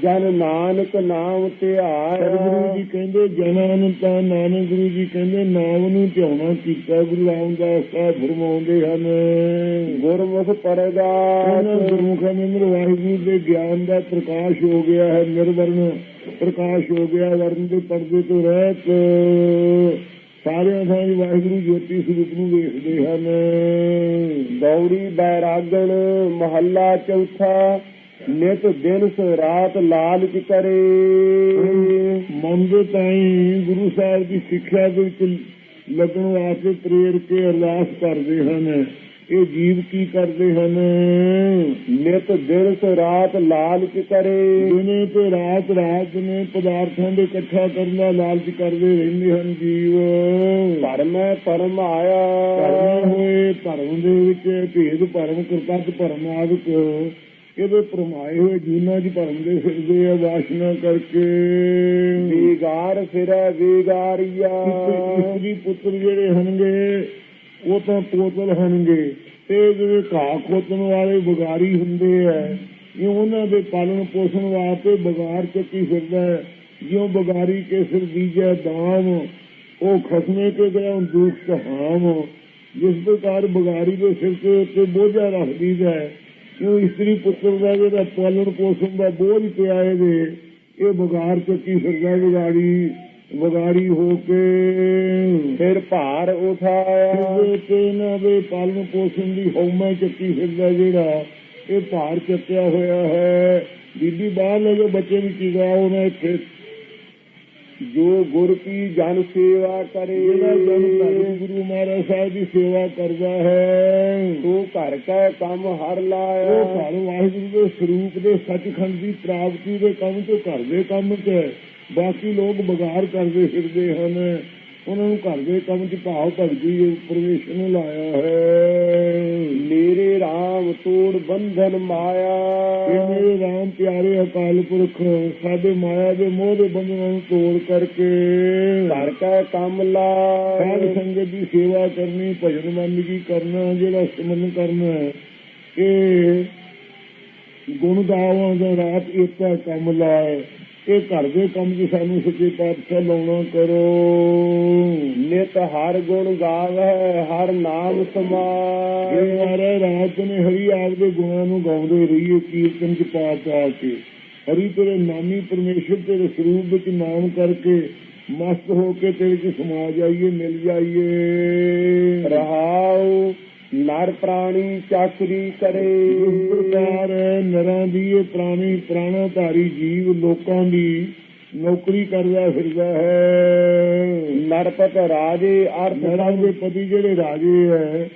ਜਨ ਨਾਨਕ ਨਾਮ ਸਤਿਗੁਰੂ ਜੀ ਧਿਆਇਆ ਕਹਿੰਦੇ ਜਨਾਂ ਤਾਂ ਨਾਨਕ ਗੁਰੂ ਜੀ ਕਹਿੰਦੇ ਨਾਮ ਨੂੰ ਧਿਆਉਣਾ ਕੀਤਾ ਗੁਰੂ ਰਾਮਦਾਸ ਸਾਹਿਬ ਫਰਮਾਉਂਦੇ ਹਨ। ਗੁਰਮੁਖ ਪਰਗਾਸ। ਗੁਰਮੁਖਾਂ ਦੇ ਅੰਦਰ ਵਾਹਿਗੁਰੂ ਦੇ ਗਿਆਨ ਦਾ ਪ੍ਰਕਾਸ਼ ਹੋ ਗਿਆ ਹੈ ਨਿਰਵਰਨ। ਪ੍ਰਕਾਸ਼ ਹੋ ਗਿਆ ਵਰਨ ਦੇ ਪਰਦੇ ਤੋਂ ਰਹਿਤ ਸਾਰਿਆਂ ਥਾਂ ਵਾਹਿਗੁਰੂ ਜੋਤੀ ਸਰੂਪ ਨੂੰ ਵੇਖਦੇ ਹਨ। ਦੌੜੀ ਬੈਰਾਗਣ ਮਹੱਲਾ ਚੌਥਾ, ਨਿਤ ਦਿਨ ਸ ਰਾਤ ਲਾਲਚ ਕਰੇ। ਮਨ ਦੇ ਤਾਈਂ ਗੁਰੂ ਸਾਹਿਬ ਦੀ ਸਿੱਖਿਆ ਦੇ ਵਿੱਚ ਲੱਗਣ ਵਾਸਤੇ ਪ੍ਰੇਰ ਕੇ ਅਰਦਾਸ ਕਰਦੇ ਹਨ। ਇਹ ਜੀਵ ਕੀ ਕਰਦੇ ਹਨ? ਨਿਤ ਦਿਨ ਸ ਰਾਤ ਲਾਲਚ ਕਰੇ। ਦਿਨੇ ਤੇ ਰਾਤ ਰਾਤ ਨੇ ਪਦਾਰਥਾਂ ਦੇ ਇਕੱਠਾ ਕਰਨ ਦਾ ਲਾਲਚ ਕਰਦੇ ਰਹਿੰਦੇ ਹਨ ਜੀਵ। ਪਰਮੈ ਪਰਮ ਆਇਆ। ਕਰਨੇ ਹੋਏ ਧਰਮ ਦੇ ਵਿੱਚ ਭੇਦ ਭਰਮ ਕਰਤੱਤ ਭਰਮ ਆਦਿਕ। ਇਹਦੇ ਪਰਮਾਏ ਹੋਏ ਜੀਨਾਂ ਦੀ ਭਰਮ ਦੇ ਫਿਰਦੇ ਆ ਵਾਸ਼ਨਾ ਕਰਕੇ। ਵਿਗਾਰ ਫਿਰੈ ਵਿਗਾਰੀਆ। ਇਸਤਰੀ ਪੁੱਤਰ ਜਿਹੜੇ ਹਨਗੇ ਉਹ ਤਾਂ ਪੋਤਲ ਹਨਗੇ ਤੇ ਜਿਹੜੇ ਘਾਹ ਖੋਤਣ ਵਾਲੇ ਬਗਾਰੀ ਹੁੰਦੇ ਆ, ਇਹ ਉਹਨਾਂ ਦੇ ਪਾਲਣ ਪੋਸ਼ਣ ਵਾਸਤੇ ਬਗਾਰ ਚੱਕੀ ਫਿਰਦਾ ਹੈ। ਜਿਉਂ ਬਗਾਰੀ ਕੇ ਸਿਰ ਬੀਜੈ ਦਾਮ, ਉਹ ਖਸਮੇ ਕੇ ਗਿਆ ਦੁੱਖ ਕਹਾਮ ਜਿਸ ਪ੍ਰਕਾਰ ਬਗਾਰੀ ਦੇ ਸਿਰ ਤੇ ਉੱਤੇ ਬੋਝਾ ਰੱਖ ਦੀਦਾ ਹੈ ਕਿਉਂ ਇਸਤਰੀ ਪੁੱਤਰ ਦਾ ਜਿਹੜਾ ਪਾਲਣ ਪੋਸ਼ਣ ਦਾ ਬੋਝ ਪਿਆ ਇਹਦੇ, ਇਹ ਬਗਾਰ ਚੱਕੀ ਫਿਰਦਾ ਬਗਾੜੀ ਬਗਾੜੀ ਹੋ ਕੇ ਫਿਰ ਭਾਰ ਉਠਾਇਆ। ਤੇ ਇਹਨਾਂ ਦੇ ਪਾਲਣ ਪੋਸ਼ਣ ਦੀ ਹਉਮੈ ਚੱਕੀ ਫਿਰਦਾ ਜਿਹੜਾ ਇਹ ਭਾਰ ਚੱਕਿਆ ਹੋਇਆ ਹੈ। ਬੀਬੀ ਬਾਹਰ ਲੈ ਜੋ ਬੱਚੇ ਵੀ ਕੀ ਗਾ ਉਹਨੇ ਇੱਥੇ ਜੋ ਗੁਰ ਕੀ ਜਨ ਸੇਵਾ ਕਰੇ। ਜਿਹੜਾ ਜਨ ਧੰਨ ਗੁਰੂ ਮਹਾਰਾਜ ਸਾਹਿਬ ਦੀ ਸੇਵਾ ਕਰਦਾ ਹੈ। ਤੂੰ ਘਰ ਕੈ ਕੰਮ ਹਰ ਉਹ ਲਾਇਆ ਘਰ ਵਾਹਿਗੁਰੂ ਦੇ ਸਰੂਪ ਦੇ ਸੱਚਖੰਡ ਦੀ ਪ੍ਰਾਪਤੀ ਦੇ ਕੰਮ ਤੋਂ ਘਰ ਦੇ ਕੰਮ ਹੈ। ਬਾਕੀ ਲੋਕ ਬਗਾਰ ਕਰਦੇ ਫਿਰਦੇ ਹਨ। ਉਹਨਾਂ ਨੂੰ ਘਰ ਦੇ ਕੰਮ 'ਚ ਭਾਵ ਭਗਤੀ ਪਰਮੇਸ਼ਰ ਨੇ ਲਾਇਆ ਹੈ। ਮੇਰੇ RAM ਤੋੜ ਬੰਧਨ ਮਾਇਆ। ਮੇਰੇ ਰਾਮ ਪਿਆਰੇ ਅਕਾਲ ਪੁਰਖ ਸਾਡੇ ਮਾਇਆ ਦੇ ਮੋਹ ਦੇ ਬੰਧਨਾਂ ਨੂੰ ਤੋੜ ਕਰਕੇ ਘਰ ਕੈ ਕੰਮ ਸਾਧ ਲਾਇ ਸੰਗਤ ਦੀ ਸੇਵਾ ਕਰਨੀ ਭਜਨ ਬੰਦਗੀ ਕਰਨਾ ਜਿਹੜਾ ਸਿਮਰਨ ਕਰਨਾ ਹੈ, ਇਹ ਗੁਣ ਗਾਵਾਂ ਦਾ ਰਾਤ ਏਕਾ ਕੰਮ ਲਾਏ ਇਹ ਘਰ ਦੇ ਕੰਮ 'ਚ ਸਾਨੂੰ ਸੱਚੇ ਪਾਤਸ਼ਾਹ ਲਾਉਣਾ ਕਰੋ। ਨਿਤ ਹਰ ਗੁਣ ਗਾਵੇ, ਹਰ ਨਾਮ ਸਮਾਏ ਮਾਰੇ ਰਾਤ ਨੇ ਹਰੀ ਆਪ ਦੇ ਗੁਣਾਂ ਨੂੰ ਗਾਉਂਦੇ ਰਹੀਏ ਕੀਰਤਨ 'ਚ ਪਾ ਪਾ ਕੇ। ਹਰੀ ਤੇਰੇ ਨਾਮੀ ਪਰਮੇਸ਼ਰ ਤੇਰੇ ਸਰੂਪ ਵਿੱਚ ਨਾਮ ਕਰਕੇ ਮਸਤ ਹੋ ਕੇ ਤੇਰੇ 'ਚ ਸਮਾ ਜਾਈਏ, ਮਿਲ ਜਾਈਏ। ਰਹਾਉ ਨਰ ਪ੍ਰਾਣੀ ਚਾਕਰੀ ਕਰੇ। ਪ੍ਰਕਾਰ ਨਰਾਂ ਦੀ ਇਹ ਪ੍ਰਾਣੀ ਪ੍ਰਾਣਾਧਾਰੀ ਜੀਵ ਲੋਕਾਂ ਦੀ ਨੌਕਰੀ ਕਰਦਾ ਫਿਰਦਾ ਹੈ। ਨਰਪਤ ਰਾਜੇ ਅਰਥ ਨਰਾਂ ਦੇ ਪਤੀ ਜਿਹੜੇ ਰਾਜੇ ਹੈ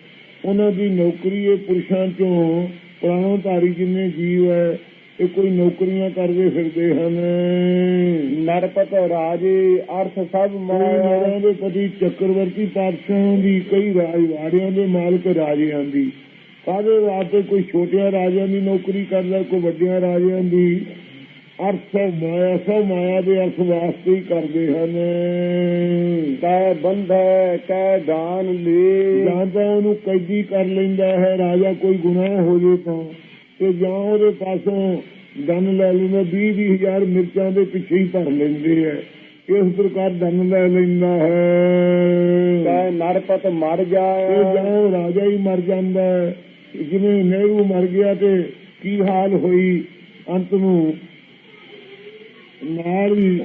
ਉਹਨਾਂ ਦੀ ਨੌਕਰੀ ਇਹ ਪੁਰਸ਼ਾਂ ਚੋਂ। ਪ੍ਰਾਣਾਧਾਰੀ ਜਿੰਨੇ ਜੀਵ ਹੈ ਇਹ ਕੋਈ ਨੌਕਰੀਆਂ ਕਰਦੇ ਫਿਰਦੇ ਹਨ। ਨਰਪਤ ਰਾਜੇ ਅਰਥ ਸਭ ਮਾਇਆ। ਦੇ ਪਤੀ ਚੱਕਰਵਰਤੀ ਪਾਤਸ਼ਾਹਾਂ ਦੀ ਕਈ ਰਾਜਵਾੜਿਆਂ ਦੇ ਮਾਲਕ ਰਾਜਿਆਂ ਦੀ। ਕਾਹਦੇ ਵਾਸਤੇ ਕੋਈ ਛੋਟਿਆਂ ਰਾਜਿਆਂ ਦੀ ਨੌਕਰੀ ਕਰਦਾ ਕੋਈ ਵੱਡਿਆਂ ਰਾਜਿਆਂ ਦੀ। ਅਰਥ ਸਭ ਮਾਇਆ ਸਭ ਮਾਇਆ ਦੇ ਅਰਥ ਵਾਸਤੇ ਹੀ ਕਰਦੇ ਹਨ। ਕੈ ਬੰਧੈ ਕੈ ਦਾਨ ਲੇ। ਜਾਂ ਤਾਂ ਉਹਨੂੰ ਕੈਦੀ ਕਰ ਲੈਂਦਾ ਹੈ ਰਾਜਾ ਕੋਈ ਗੁਨਾਹ ਹੋ ਜੇ ਤਾਂ। ਤੇ ਜਾਂ ਉਹਦੇ ਪਾਸੋਂ ਦੰਨ ਲੈ ਲੈਂਦਾ 20 ਵੀਹ ਹਜ਼ਾਰ ਮਿਰਚਾਂ ਦੇ ਪਿੱਛੇ ਹੀ ਭਰ ਲੈਂਦੇ ਹੈ ਇਸ ਪ੍ਰਕਾਰ ਦੰਨ ਲੈ ਲੈਂਦਾ ਹੈ? ਕੈ ਨਰਪਤ ਮਰ ਜਾਏ। ਜਾਂ ਰਾਜਾ ਹੀ ਮਰ ਜਾਂਦਾ ਜਿਵੇਂ ਨਹਿਰੂ ਮਰ ਗਿਆ ਤੇ ਕੀ ਹਾਲ ਹੋਈ? ਅੰਤ ਨੂੰ ਨਾਲ ਹੀ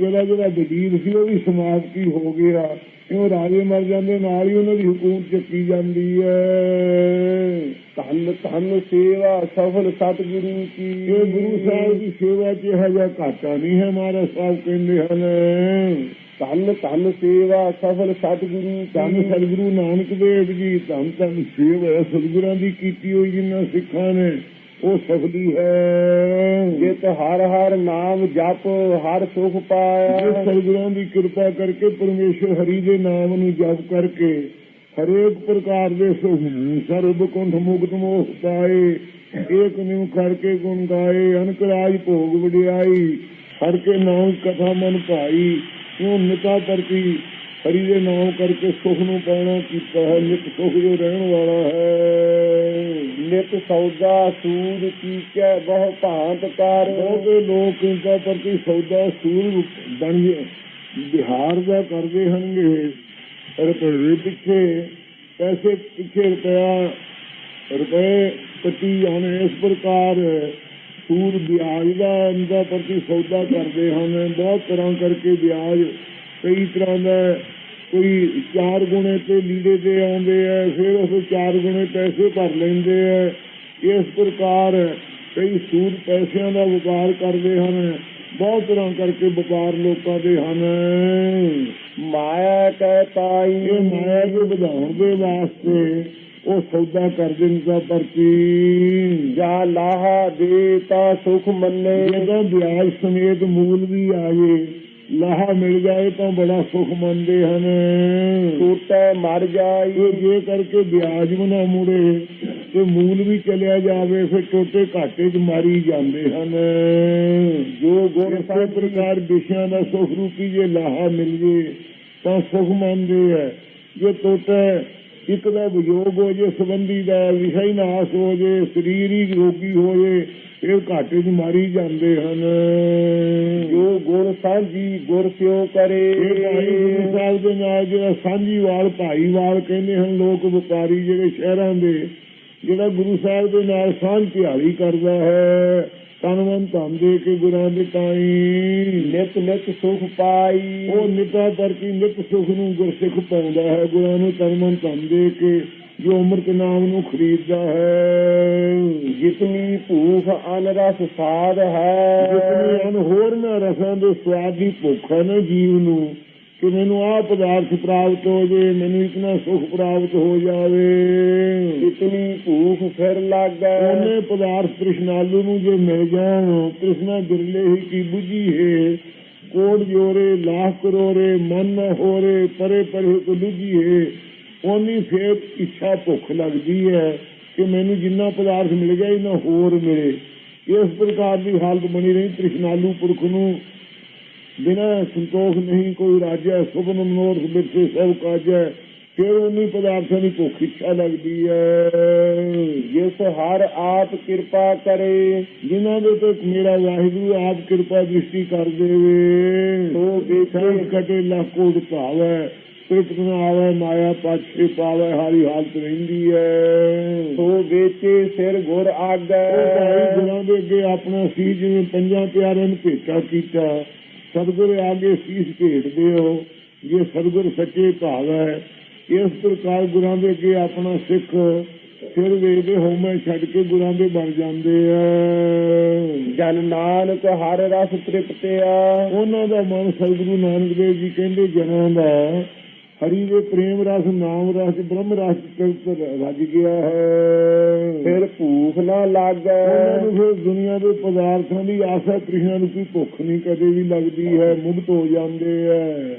ਇਹਦਾ ਜਿਹੜਾ ਵਜ਼ੀਰ ਸੀ ਉਹ ਵੀ ਸਮਾਪਤੀ ਹੋ ਗਿਆ। ਕਿਉਂ ਰਾਜੇ ਮਰ ਜਾਂਦੇ ਨਾਲ ਹੀ ਉਹਨਾਂ ਦੀ ਹਕੂਮਤ ਚੱਕੀ ਜਾਂਦੀ ਹੈ। ਧੰਨ ਧੰਨ ਸੇਵਾ ਸਫਲ ਸਤਿਗੁਰੂ ਕੀ। ਇਹ ਗੁਰੂ ਸਾਹਿਬ ਦੀ ਸੇਵਾ 'ਚ ਇਹੋ ਜਿਹਾ ਘਾਟਾ ਨਹੀਂ ਹੈ ਮਹਾਰਾਜ ਸਾਹਿਬ ਕਹਿੰਦੇ ਹਨ। ਧੰਨ ਧੰਨ ਸੇਵਾ ਸਫਲ ਸਤਿਗੁਰੂ ਧੰਨ ਸਤਿਗੁਰੂ ਨਾਨਕ ਦੇਵ ਜੀ ਧੰਨ ਧੰਨ ਸੇਵਾ ਸਤਿਗੁਰਾਂ ਦੀ ਕੀਤੀ ਹੋਈ ਜਿਨ੍ਹਾਂ ਸਿੱਖਾਂ ਨੇ। ਹੋ ਸਕਦੀ ਹੈ। ਜਿਤ ਹਰ ਹਰ ਨਾਮ ਜਪ, ਹਰ ਸੁਖ ਪਾਇਆ। ਸਤਿਗੁਰਾਂ ਦੀ ਕਿਰਪਾ ਕਰਕੇ ਪਰਮੇਸ਼ਰ ਹਰੀ ਦੇ ਨਾਮ ਨੂੰ ਜਪ ਕਰਕੇ ਹਰੇਕ ਪ੍ਰਕਾਰ ਦੇ ਸਰਬ ਕੁੰਠ ਮੁਕਤ ਮੋਹ ਪਾਏ, ਏਕ ਨਿਉ ਕਰਕੇ ਗੁਣ ਗਾਏ, ਅਨਕ ਰਾਜ ਭੋਗ ਵਡਿਆਈ ਹਰ ਕੇ ਨਾਮ ਕਥਾ ਮਨ ਭਾਈ ਕਿਉਂ ਨਿਤਾ ਕਰਤੀ ਹਰੀ ਦੇ ਨਾਮ ਕਰਕੇ ਸੁਖ ਨੂੰ ਪਾਉਣਾ ਕੀਤਾ ਹੈ। ਨਿਤ ਸੁਖ ਜੋ ਰਹਿਣ ਵਾਲਾ ਹੈ। ਨਿਤ ਸੌਦਾ ਸੂਰ ਕੀਚੈ ਬਹੁ ਭਾਂਤ ਕਰ। ਬਹੁਤੇ ਲੋਕ ਇਨਕਾ ਪ੍ਰਤੀ ਸੌਦਾ ਸੂਰ ਬਣ ਗਏ। ਬਿਹਾਰ ਦਾ ਕਰਦੇ ਹਨਗੇ ਰੁਪਏ ਪਿੱਛੇ ਪੈਸੇ ਪਿੱਛੇ ਰੁਪਇਆ, ਰੁਪਏ ਕੱਟੀ ਜਾਣ ਇਸ ਪ੍ਰਕਾਰ ਸੂਰ ਵਿਆਜ ਦਾ ਇਨਕਾ ਪ੍ਰਤੀ ਸੌਦਾ ਕਰਦੇ ਹਨ। ਬਹੁਤ ਤਰ੍ਹਾਂ ਕਰਕੇ ਵਿਆਜ ਕਈ ਤਰ੍ਹਾਂ ਦਾ ਕੋਈ ਚਾਰ ਗੁਣੇ ਤੇ ਲੀੜੇ ਤੇ ਆਉਂਦੇ ਆ ਫਿਰ ਉਸ ਚਾਰ ਗੁਣੇ ਪੈਸੇ ਭਰ ਲੈਂਦੇ ਆ। ਇਸ ਪ੍ਰਕਾਰ ਕਈ ਸੂਦ ਪੈਸਿਆਂ ਦਾ ਵਪਾਰ ਕਰਦੇ ਹਨ ਬਹੁਤ ਤਰ੍ਹਾਂ ਕਰਕੇ ਵਪਾਰ ਲੋਕਾਂ ਦੇ ਹਨ। ਮਾਇਆ ਕੈ ਤਾਈ ਇਹ ਮਾਇਆ ਨੂੰ ਵਧਾਉਣ ਦੇ ਵਾਸਤੇ ਉਹ ਸੌਦਾ ਕਰਦੇ ਨੇ ਤਾਂ ਪਰਚੀ। ਜਾਂ ਲਾਹਾ ਦੇ ਤਾਂ ਸੁਖ ਮੰਨੇ। ਜਦੋਂ ਵਿਆਜ ਸਮੇਤ ਮੂਲ ਵੀ ਆ ਜੇ ਲਾਹਾ ਮਿਲ ਜਾਏ ਤਾਂ ਬੜਾ ਸੁਖ ਮੰਨਦੇ ਹਨ। ਟੂਟੈ ਮਰ ਇਹ ਜੇ ਕਰਕੇ ਵਿਆਜ ਨਾ ਮੁੜੇ ਤੇ ਮੂਲ ਵੀ ਚਲਿਆ ਜਾਵੇ ਫਿਰ ਟੋਟੇ ਘਾਟੇ 'ਚ ਮਾਰੀ ਜਾਂਦੇ ਹਨ। ਜੋ ਗੁਰ ਸਾਹਿਬ ਪ੍ਰਕਾਰ ਵਿਸ਼ਿਆਂ ਦਾ ਸੁਖ ਰੂਪੀ ਜੇ ਲਾਹਾ ਮਿਲ ਜੇ ਤਾਂ ਸੁਖ ਮੰਨਦੇ ਹੈ ਜੇ ਟੋਟਾ ਇੱਕ ਦਾ ਵਿਯੋਗ ਹੋ ਜੇ ਸੰਬੰਧੀ ਦਾ ਵਿਸ਼ਾ ਹੀ ਨਾਸ ਹੋ ਜੇ ਸਰੀਰ ਹੀ ਰੋਗੀ ਹੋ ਜੇ ਇਹ ਘਾਟੇ 'ਚ ਮਾਰੀ ਜਾਂਦੇ ਹਨ। ਜੋ ਗੁਰ ਸਾਂਝੀ ਗੁਰ ਸਿਓ ਕਰੇ। ਗੁਰੂ ਸਾਹਿਬ ਦੇ ਨਾਲ ਜਿਹੜਾ ਸਾਂਝੀਵਾਲ ਭਾਈਵਾਲ ਕਹਿੰਦੇ ਹਨ ਲੋਕ ਵਪਾਰੀ ਜਿਹੜੇ ਸ਼ਹਿਰਾਂ ਦੇ ਜਿਹੜਾ ਗੁਰੂ ਸਾਹਿਬ ਦੇ ਨਾਲ ਸਾਂਝ ਧਿਆਲੀ ਕਰਦਾ ਹੈ ਤਨ ਮਨ ਧਨ ਦੇ ਕੇ ਗੁਰਾਂ ਦੇ ਤਾਈ। ਨਿਤ ਨਿਤ ਸੁਖ ਪਾਈ। ਉਹ ਨਿਤਾ ਪਰਤੀ ਨਿਤ ਸੁਖ ਨੂੰ ਗੁਰਸਿੱਖ ਪਾਉਂਦਾ ਹੈ ਗੁਰਾਂ ਨੂੰ ਤਨ ਮਨ ਧਨ ਦੇ ਕੇ। ਜੋ ਅੰਮ੍ਰਿਤ ਨਾਮ ਨੂੰ ਖਰੀਦਦਾ ਹੈ ਜਿਤਨੀ ਭੂਖ ਅਨ ਰਸ ਸਾਧ ਜਿਤਨੀ ਹੈ ਹਨ ਹੋਰ ਨਾ ਰਸਾਂ ਦੇ ਸਵਾਦ ਦੀ ਭੁੱਖ ਹੈ ਨਾ ਜੀਵ ਨੂੰ ਕਿ ਮੈਨੂੰ ਆਹ ਪਦਾਰਥ ਪ੍ਰਾਪਤ ਹੋ ਜੇ ਮੈਨੂੰ ਇਤਨਾ ਸੁਖ ਪ੍ਰਾਪਤ ਹੋ ਜਾਵੇ। ਇਤਨੀ ਭੂਖ ਫਿਰ ਲਾਗੈ ਉਹਨੇ ਪਦਾਰਥ ਤ੍ਰਿਸ਼ਨਾਲੂ ਨੂੰ ਜੇ ਮਿਲ ਜਾਣ ਤ੍ਰਿਸ਼ਨਾ ਬਿਰਲੇ ਹੀ ਕੀ ਬੁਝੀ ਹੈ। ਕੋੜ ਜੋਰੇ ਲਾਖ ਕਰੋਰੇ ਮਨ ਹੋਰੇ ਪਰੇ ਪਰੇ ਕੋ ਲੁਝੀ ਹੈ। ਉਹਨੀ ਫੇਰ ਇੱਛਾ ਭੁੱਖ ਲੱਗਦੀ ਹੈ ਕਿ ਮੈਨੂੰ ਜਿੰਨਾ ਪਦਾਰਥ ਮਿਲ ਗਿਆ ਇਹਨਾਂ ਹੋਰ ਮਿਲੇ। ਇਸ ਪ੍ਰਕਾਰ ਦੀ ਹਾਲਤ ਬਣੀ ਰਹੀ। ਤ੍ਰਿਸ਼ਨਾਲੂ ਪੁਰਖ ਨੂੰ ਬਿਨਾਂ ਸੰਤੋਖ ਨਹੀਂ ਕੋਈ ਰਾਜਾ, ਸੁਭਨ ਮਨੋਰਥ ਬਿਰਸੇ ਸਭ ਕਾਜੈ ਫਿਰ ਉਹਨੀ ਪਦਾਰਥਾਂ ਦੀ ਭੁੱਖ ਇੱਛਾ ਲੱਗਦੀ ਹੈ। ਜਿਸ ਹਰ ਆਪ ਕਿਰਪਾ ਕਰੇ, ਜਿਨ੍ਹਾਂ ਦੇ ਤੇ ਮੇਰਾ ਵਾਹਿਗੁਰੂ ਆਪ ਕਿਰਪਾ ਦ੍ਰਿਸ਼ਟੀ ਕਰ ਦੇਵੇ ਸੋ ਸਭ ਕਟੇ ਲੱਖੋਟ ਭਾਵੈ ਤ੍ਰਿਪਤ ਨਾ ਆਵੇ ਮਾਇਆ ਪਾਛੇ ਪਾਵੇ ਹਾਰੀ ਹਾਲਤ ਰਹਿੰਦੀ ਹੈ ਸੋ ਵੇਚੇ ਸਿਰ ਗੁਰ ਆਗੈ। ਗੁਰਾਂ ਦੇ ਅੱਗੇ ਆਪਣਾ ਸੀ ਜਿਵੇਂ ਪੰਜਾਂ ਪਿਆਰਿਆਂ ਨੂੰ ਭੇਟਾ ਕੀਤਾ। ਸਤਿਗੁਰ ਆਗੇ ਸੀਸ ਭੇਟ ਦਿਓ ਜੇ ਸਤਿਗੁਰ ਸੱਚੇ ਭਾਵ। ਹੈ ਇਸ ਪ੍ਰਕਾਰ ਗੁਰਾਂ ਦੇ ਅੱਗੇ ਆਪਣਾ ਸਿੱਖ ਫਿਰ ਵੇਖਦੇ ਹੋਮੇ ਛੱਡ ਕੇ ਗੁਰਾਂ ਦੇ ਬਣ ਜਾਂਦੇ ਆ। ਜਨ ਨਾਨਕ ਹਰ ਰਸ ਤ੍ਰਿਪਤਿਆ। ਉਹਨਾਂ ਦਾ ਮਨ ਸਤਿਗੁਰੂ ਨਾਨਕ ਦੇਵ ਜੀ ਕਹਿੰਦੇ ਜਨਾਂ ਦਾ ਹਰੀ ਦੇ ਪ੍ਰੇਮ ਰਸ ਨਾਮ ਰਸ ਬ੍ਰਹਮ ਰਸ ਤ੍ਰਿਪਤ ਰੱਜ ਗਿਆ ਹੈ। ਫਿਰ ਭੂਖ ਨਾ ਲਾਗੈ। ਫਿਰ ਦੁਨੀਆ ਦੇ ਪਦਾਰਥਾਂ ਦੀ ਆਸਾ ਤ੍ਰਿਸ਼ਨਾ ਨੂੰ ਕੋਈ ਭੁੱਖ ਨਹੀਂ ਕਦੇ ਵੀ ਲੱਗਦੀ ਹੈ ਮੁਕਤ ਹੋ ਜਾਂਦੇ ਹੈ।